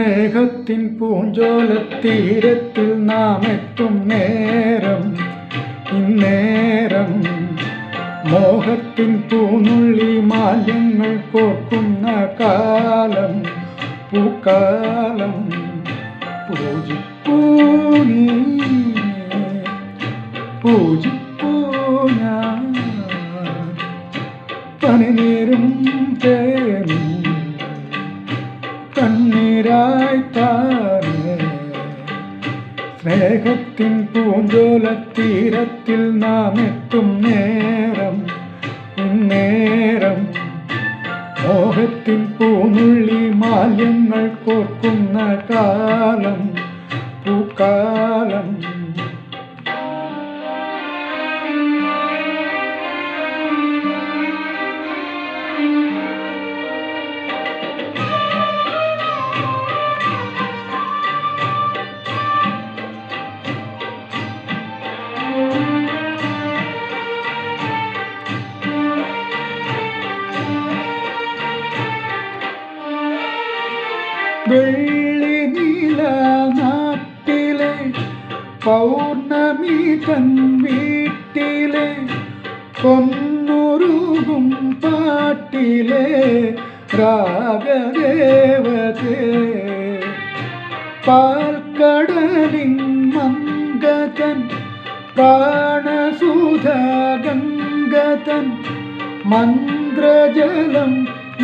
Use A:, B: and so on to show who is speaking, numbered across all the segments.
A: മോഹത്തിൻ പൂഞ്ചോലത്തീരത്തിൽ നാം എത്തും നേരം ഇന്നേരം. മോഹത്തിൻ പൂനുള്ളി മാലിന്യങ്ങൾ കോർക്കുന്ന കാലം പൂക്കാലം. പൂജിപ്പൂനി പൂജിപ്പൂ ഞാൻ. പനിനീരും തേനും കണ്ണീരായി താനേ സ്നേഹത്തിൻ പൂഞ്ചോലത്തീരത്തിൽ നാം എത്തും നേരം നേരം. മോഹത്തിൻ പൂനുള്ളി മാലിന്യങ്ങൾ കോർക്കുന്ന കാലം പൂക്കാലം വെള്ളി നീല നാട്ടിലെ പൗർണമി തൻ വീട്ടിലെ പൊന്നുരുകും പാട്ടിലെ രാഗദേവതേ. പാൽക്കടലിൻ മംഗതൻ പ്രാണസുധ ഗംഗതൻ മന്ത്രജലം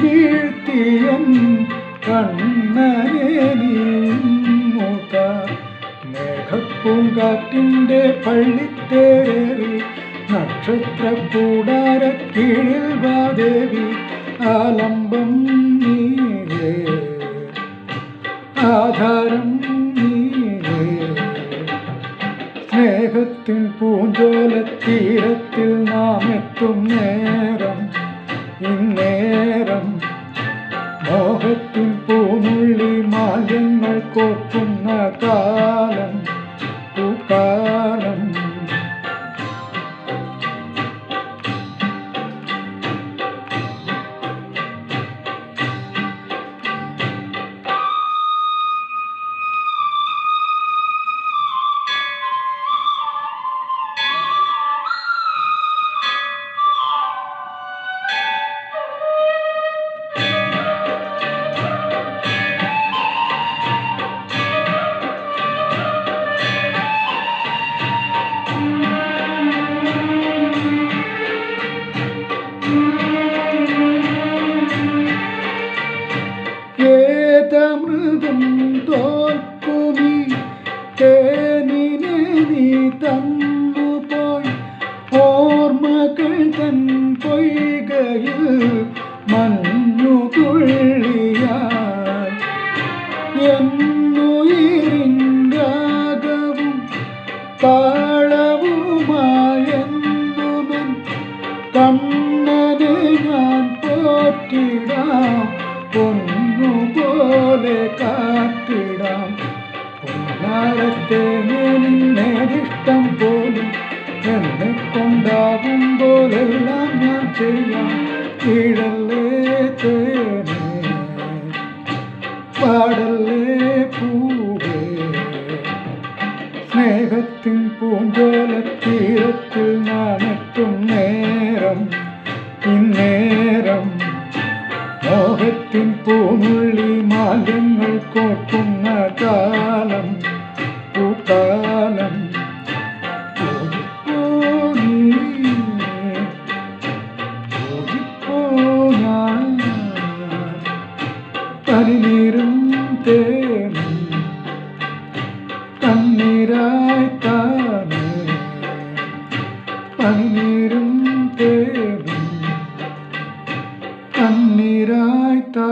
A: വീഴ്ത്തിയൻ കണ്ണനേനിമുക മേഘപ്പൂങ്കാറ്റിന്റെ പള്ളിത്തേറി നക്ഷത്ര കൂടാര കീഴിൽ വാദേവി ആലംബം നീയേ ആധാരം നീയേ സ്നേഹത്തിൻ പൂഞ്ചോല നാം മാലിന്യങ്ങൾ ഏതമൃതം തോൽക്കുമി തേനിനെ നീ തന്നുപോയി ഓർമ്മകൾ തൻ പൊയ്കയിൽ മഞ്ഞു തുള്ളിയായി എന്നുയിരിൻ രാഗവും താളവുമായെന്നുമൻ കണ്ണനെ ഞാൻ പോറ്റിടാം. പൊന്നുപോലെ ചെയ്യാം. കീഴല്ലേ തേനേ പാടല്ലേ പൂവേ. സ്നേഹത്തിൻ പൂഞ്ചോലത്തീരത്തിൽ ഞാൻ എത്തും നേരം. ഇന്നേരം മോഹത്തിൻ പൂമുള്ളി മാലിന്യങ്ങൾ കോട്ടുന്ന കാലം. தனிநீரும் தேனும் தண்ணீராய்த்தானே பனிநீரும் தேனும் தண்ணீராய்த்தானே